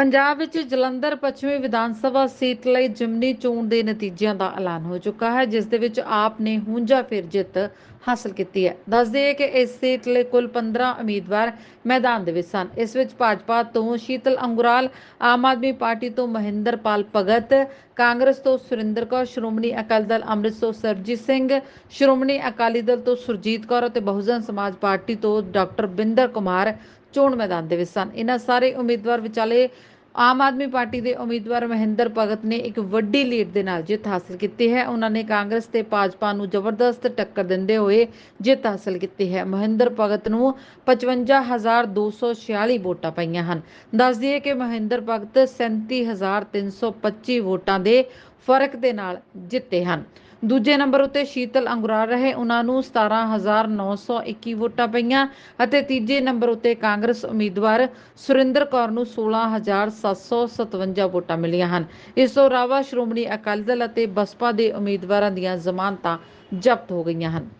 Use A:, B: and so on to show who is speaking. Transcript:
A: ਪੰਜਾਬ ਵਿੱਚ ਜਲੰਧਰ ਪੱਛਮੀ ਵਿਧਾਨ ਸਭਾ ਸੀਟ ਲਈ ਜਿਮਨੀ ਚੋਣ ਦੇ ਨਤੀਜਿਆਂ ਦਾ ਐਲਾਨ ਹੋ ਚੁੱਕਾ ਹੈ, ਜਿਸ ਦੇ ਵਿੱਚ ਆਪ ਨੇ ਹੁੰਜਾ ਫਿਰ ਜਿੱਤ ਹਾਸਲ ਕੀਤੀ ਹੈ। ਦੱਸ ਦਈਏ ਕਿ ਇਸ ਸੀਟ ਲਈ ਕੁੱਲ 15 ਉਮੀਦਵਾਰ ਮੈਦਾਨ ਦੇ ਵਿੱਚ ਸਨ। ਇਸ ਵਿੱਚ ਭਾਜਪਾ ਤੋਂ ਸ਼ੀਤਲ ਅੰਗੁਰਾਲ, ਆਮ ਆਦਮੀ ਪਾਰਟੀ ਤੋਂ ਮਹਿੰਦਰਪਾਲ ਭਗਤ, ਕਾਂਗਰਸ ਤੋਂ ਸੁਰਿੰਦਰ ਕੌਰ, ਸ਼੍ਰੋਮਣੀ ਅਕਾਲੀ ਦਲ ਅੰਮ੍ਰਿਤ ਤੋਂ ਸਰਜੀਤ ਸਿੰਘ, ਸ਼੍ਰੋਮਣੀ ਅਕਾਲੀ ਦਲ ਤੋਂ ਸੁਰਜੀਤ ਕੌਰ ਅਤੇ ਬਹੁਜਨ ਸਮਾਜ ਪਾਰਟੀ ਤੋਂ ਡਾਕਟਰ ਬਿੰਦਰ ਕੁਮਾਰ ਚੋਣ ਮੈਦਾਨ ਦੇ ਵਿੱਚ ਸਨ। ਇਹਨਾਂ ਸਾਰੇ ਉਮੀਦਵਾਰ ਵਿਚਾਲੇ ਆਮ ਆਦਮੀ ਪਾਰਟੀ ਦੇ ਉਮੀਦਵਾਰ ਮਹਿੰਦਰ ਭਗਤ ਨੇ ਇੱਕ ਵੱਡੀ ਲੀਡ ਦੇ ਨਾਲ ਜਿੱਤ ਹਾਸਲ ਕੀਤੀ ਹੈ। ਉਹਨਾਂ ਨੇ ਕਾਂਗਰਸ ਤੇ ਭਾਜਪਾ ਨੂੰ ਜ਼ਬਰਦਸਤ ਟੱਕਰ ਦਿੰਦੇ ਹੋਏ ਜਿੱਤ ਹਾਸਲ ਕੀਤੀ ਹੈ। ਮਹਿੰਦਰ ਭਗਤ ਨੂੰ 55246 ਵੋਟਾਂ ਪਈਆਂ ਹਨ। ਦੱਸ ਦਈਏ ਕਿ ਮਹਿੰਦਰ ਭਗਤ 37325 ਵੋਟਾਂ ਦੇ ਫ਼ਰਕ ਦੇ ਨਾਲ ਜਿੱਤੇ ਹਨ। ਦੂਜੇ ਨੰਬਰ ਉੱਤੇ ਸ਼ੀਤਲ ਅੰਗੁਰਾਲ ਰਹੇ। ਉਹਨਾਂ ਨੂੰ 17921 ਵੋਟਾਂ ਪਈਆਂ ਅਤੇ ਤੀਜੇ ਨੰਬਰ ਉੱਤੇ ਕਾਂਗਰਸ ਉਮੀਦਵਾਰ ਸੁਰਿੰਦਰ ਕੌਰ ਨੂੰ 16757 ਵੋਟਾਂ ਮਿਲੀਆਂ ਹਨ। ਇਸ ਤੋਂ ਇਲਾਵਾ ਸ਼੍ਰੋਮਣੀ ਅਕਾਲੀ ਦਲ ਅਤੇ ਬਸਪਾ ਦੇ ਉਮੀਦਵਾਰਾਂ ਦੀਆਂ ਜ਼ਮਾਨਤਾਂ ਜ਼ਬਤ ਹੋ ਗਈਆਂ ਹਨ।